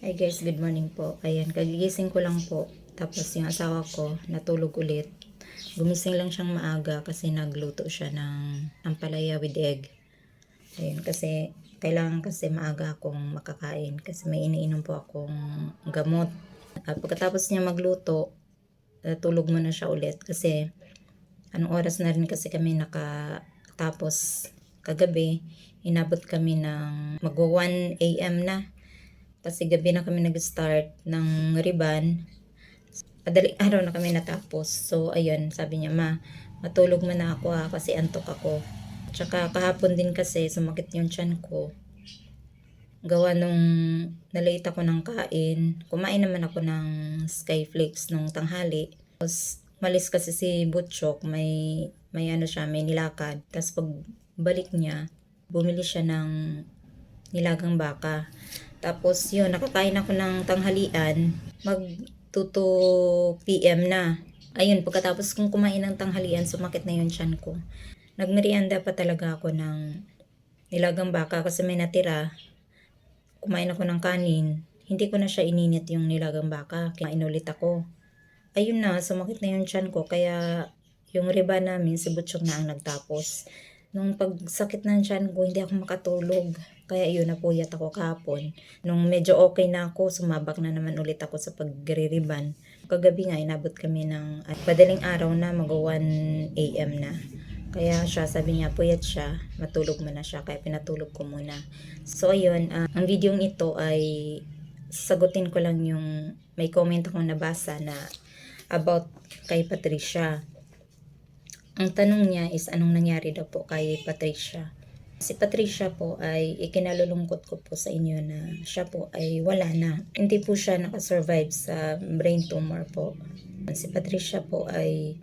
Hi guys, good morning po. Ayan, kagigising ko lang po. Tapos yung asawa ko, natulog ulit. Gumising lang siyang maaga kasi nagluto siya ng ampalaya with egg. Ayun, kasi kailangan kasi maaga akong makakain kasi may iniinom po akong gamot. At pagkatapos niya magluto, natulog muna siya ulit kasi anong oras na rin kasi kami nakatapos kagabi. Inabot kami ng magwa 1 a.m. na. Kasi gabi na kami nag-start ng riban. Madaling araw na kami natapos. So, ayun, sabi niya, ma, matulog mo na ako ha, kasi antok ako. Tsaka kahapon din kasi sumakit yung tiyan ko. Gawa nung nalate ako ng kain. Kumain naman ako ng Skyflakes nung tanghali. Tapos, malis kasi si Butchok, may, may ano siya, may nilakad. Tapos pag balik niya, bumili siya ng nilagang baka. Tapos yun, nakakain ako ng tanghalian. Mag 2 p.m. na. Ayun, pagkatapos kong kumain ng tanghalian, sumakit na yung tiyan ko. Nagmerienda pa talaga ako ng nilagang baka kasi may natira. Kumain ako ng kanin. Hindi ko na siya ininit yung nilagang baka. Kinain ulit ako. Ayun na, sumakit na yung tiyan ko. Kaya yung riba namin, si Butchok na ang nagtapos. Nung pagsakit ng tiyan ko, hindi ako makatulog. Kaya yun, napuyat ako kahapon. Nung medyo okay na ako, sumabak na naman ulit ako sa pagre-riban. Kagabi nga, inabot kami ng at padaling araw na, mag 1 a.m. na. Kaya siya, sabi niya, puyat siya, matulog mo na siya, kaya pinatulog ko muna. So ayun, ah, ang video ito ay sagutin ko lang yung may comment akong nabasa na about kay Patricia. Ang tanong niya is anong nangyari daw po kay Patricia. Si Patricia po ay ikinalulungkot ko po sa inyo na siya po ay wala na. Hindi po siya nakasurvive sa brain tumor po. Si Patricia po ay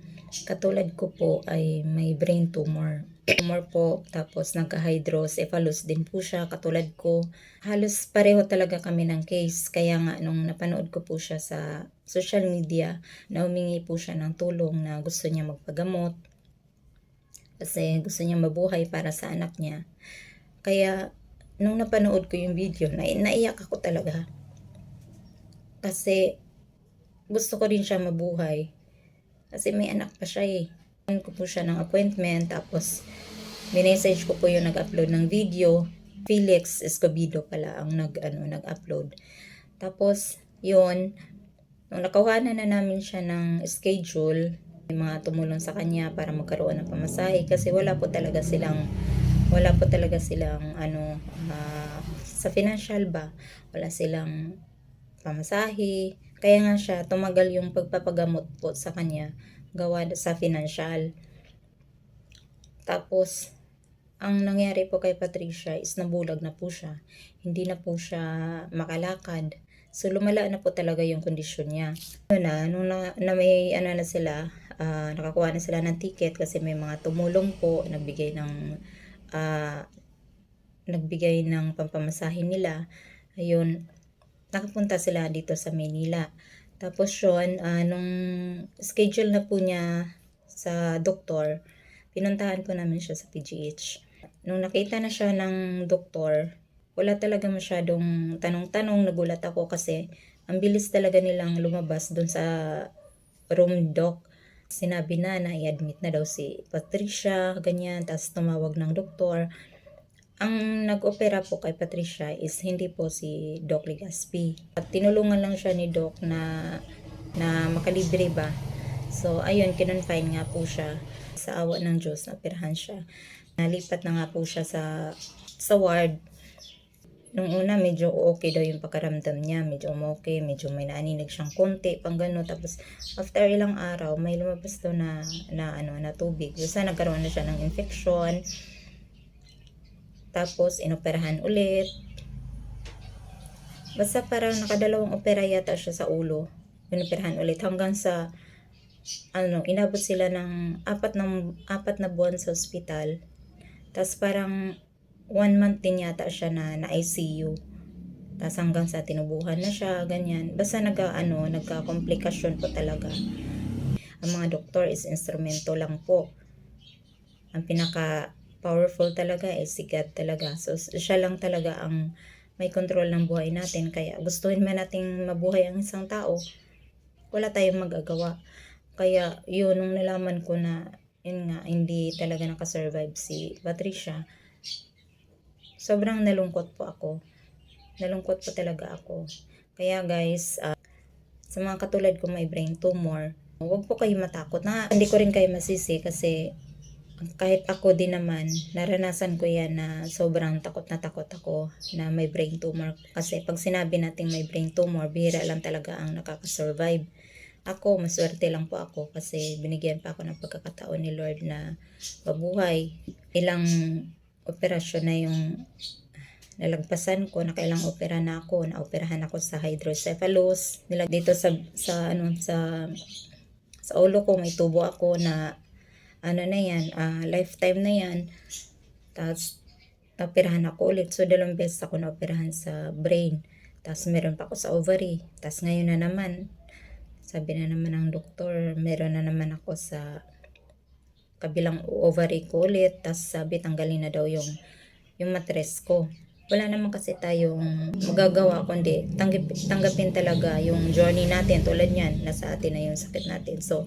katulad ko po ay may brain tumor. Tumor po, tapos nagka-hydrocephalus din po siya, katulad ko. Halos pareho talaga kami ng case. Kaya nga, nung napanood ko po siya sa social media, na humingi po siya ng tulong na gusto niya magpagamot kasi gusto niya mabuhay para sa anak niya. Kaya, nung napanood ko yung video, na naiyak ako talaga. Kasi, gusto ko rin siya mabuhay. Kasi may anak pa siya eh. Ko po siya ng appointment, tapos, minessage ko po yung nag-upload ng video. Felix Escobido pala ang nag, ano, nag-upload. Tapos, yun, nung nakawanan na namin siya ng schedule, mga tumulong sa kanya para magkaroon ng pamasahe kasi wala po talaga silang wala po talaga silang ano ah, sa financial ba wala silang pamasahe. Kaya nga siya tumagal yung pagpapagamot po sa kanya gawa sa financial. Tapos ang nangyari po kay Patricia is nabulag na po siya. Hindi na po siya makalakad. So, lumala na po talaga yung kondisyon niya. Ano na, nung na, na may ano na sila, ah, nakakuha na sila ng ticket kasi may mga tumulong po, nagbigay ng, ah, nagbigay ng pampamasahin nila. Ayun, nakapunta sila dito sa Manila. Tapos yun, ah, nung schedule na po niya sa doktor, pinuntahan po namin siya sa PGH. Nung nakita na siya ng doktor, wala talaga masyadong tanong-tanong. Nagulat ako kasi ang bilis talaga nilang lumabas dun sa room doc. Sinabi na na i-admit na daw si Patricia, ganyan. Tapos tumawag ng doktor. Ang nag-opera po kay Patricia is hindi po si Doc Legaspi. At tinulungan lang siya ni Doc na, na makalibre ba. So, ayun, kinonfine nga po siya. Sa awa ng Diyos, napirahan siya. Nalipat na nga po siya sa, sa ward Nung una, medyo okay daw yung pagkaramdam niya. Medyo okay, medyo may naaninig siyang konti, pang gano'n. Tapos, after ilang araw, may lumabas daw na, na, ano, na tubig. Basta nagkaroon na siya ng infection. Tapos, inoperahan ulit. Basta parang nakadalawang opera yata siya sa ulo. Inoperahan ulit hanggang sa ano, inabot sila ng apat na, apat na buwan sa ospital. Tapos parang one month din yata siya na, na ICU. Tapos hanggang sa tinubuhan na siya, ganyan. Basta nagka, ano, nagka-komplikasyon po talaga. Ang mga doktor is instrumento lang po. Ang pinaka powerful talaga is si God talaga. So, siya lang talaga ang may control ng buhay natin. Kaya gustuhin man nating mabuhay ang isang tao, wala tayong magagawa. Kaya yun, nung nalaman ko na yun nga, hindi talaga nakasurvive si Patricia, sobrang nalungkot po ako. Nalungkot po talaga ako. Kaya guys, ah, sa mga katulad ko may brain tumor, huwag po kayo matakot. Na, hindi ko rin kayo masisi kasi kahit ako din naman, naranasan ko yan na sobrang takot na takot ako na may brain tumor. Kasi pag sinabi natin may brain tumor, bihira lang talaga ang nakakasurvive. Ako, maswerte lang po ako kasi binigyan pa ako ng pagkakataon ni Lord na mabuhay. Ilang operasyon na yung nalagpasan ko, nakailang opera na ako, naoperahan ako sa hydrocephalus. Nila dito sa sa ano sa sa ulo ko may tubo ako na ano na yan, ah, lifetime na yan. Tapos naoperahan ako ulit. So dalawang beses ako naoperahan sa brain. Tapos meron pa ako sa ovary. Tapos ngayon na naman, sabi na naman ng doktor, meron na naman ako sa kabilang ovary ko ulit. Tapos sabi tanggalin na daw yung yung matres ko. Wala naman kasi tayong magagawa kundi tanggap, tanggapin talaga yung journey natin tulad niyan, nasa atin na yung sakit natin. So,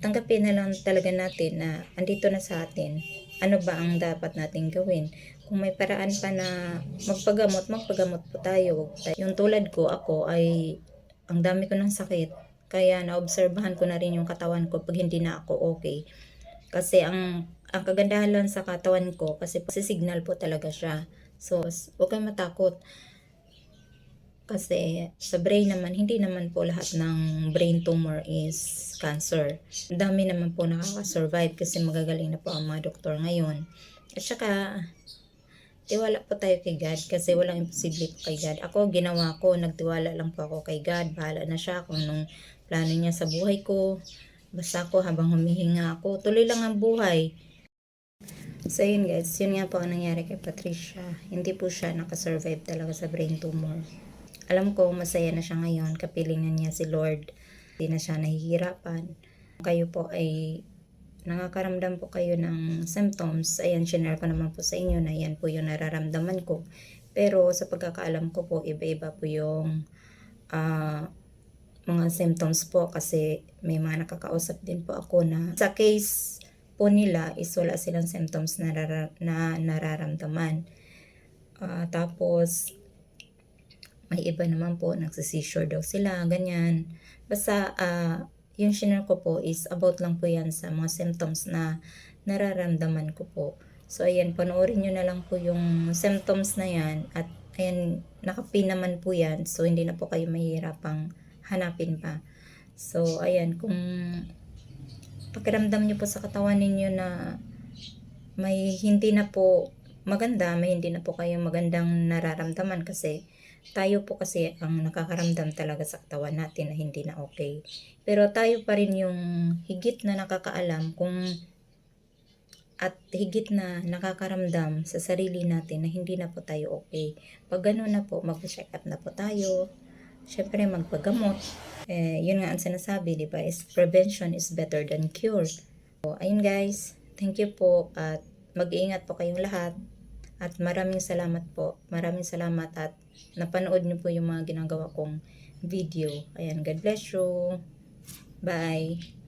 tanggapin na lang talaga natin na andito na sa atin. Ano ba ang dapat natin gawin? Kung may paraan pa na magpagamot, magpagamot po tayo. Yung tulad ko, ako ay ang dami ko ng sakit. Kaya naobserbahan ko na rin yung katawan ko pag hindi na ako okay. Kasi ang ang kagandahan lang sa katawan ko kasi signal po talaga siya. So, huwag kayong matakot. Kasi sa brain naman, hindi naman po lahat ng brain tumor is cancer. Dami naman po nakaka-survive kasi magagaling na po ang mga doktor ngayon. At saka, tiwala po tayo kay God kasi walang imposible po kay God. Ako, ginawa ko, nagtiwala lang po ako kay God. Bahala na siya kung anong plano niya sa buhay ko. Basta ako, habang humihinga ako, tuloy lang ang buhay. So yun guys, yun nga po ang nangyari kay Patricia. Hindi po siya nakasurvive talaga sa brain tumor. Alam ko masaya na siya ngayon, kapiling na niya si Lord. Hindi na siya nahihirapan. Kayo po ay nakakaramdam po kayo ng symptoms. Ayan, shinare ko naman po sa inyo na yan po yung nararamdaman ko. Pero sa pagkakaalam ko po, iba-iba po yung ah, mga symptoms po kasi may mga nakakausap din po ako na sa case po nila is wala silang symptoms na, narara- na nararamdaman. Ah, tapos, may iba naman po, nagsisisure daw sila, ganyan. Basta, ah, yung shinare ko po is about lang po yan sa mga symptoms na nararamdaman ko po. So, ayan, panoorin nyo na lang po yung symptoms na yan at ayan, nakapin naman po yan. So, hindi na po kayo mahihirapang hanapin pa. So, ayan, kung pakiramdam nyo po sa katawan ninyo na may hindi na po maganda, may hindi na po kayo magandang nararamdaman kasi tayo po kasi ang nakakaramdam talaga sa katawan natin na hindi na okay. Pero tayo pa rin yung higit na nakakaalam kung at higit na nakakaramdam sa sarili natin na hindi na po tayo okay. Pag gano'n na po, mag-check up na po tayo. Siyempre, magpagamot. Eh, yun nga ang sinasabi, di ba, is prevention is better than cure. So, ayun guys, thank you po at mag-iingat po kayong lahat. At maraming salamat po. Maraming salamat at napanood niyo po yung mga ginagawa kong video. Ayan, God bless you. Bye.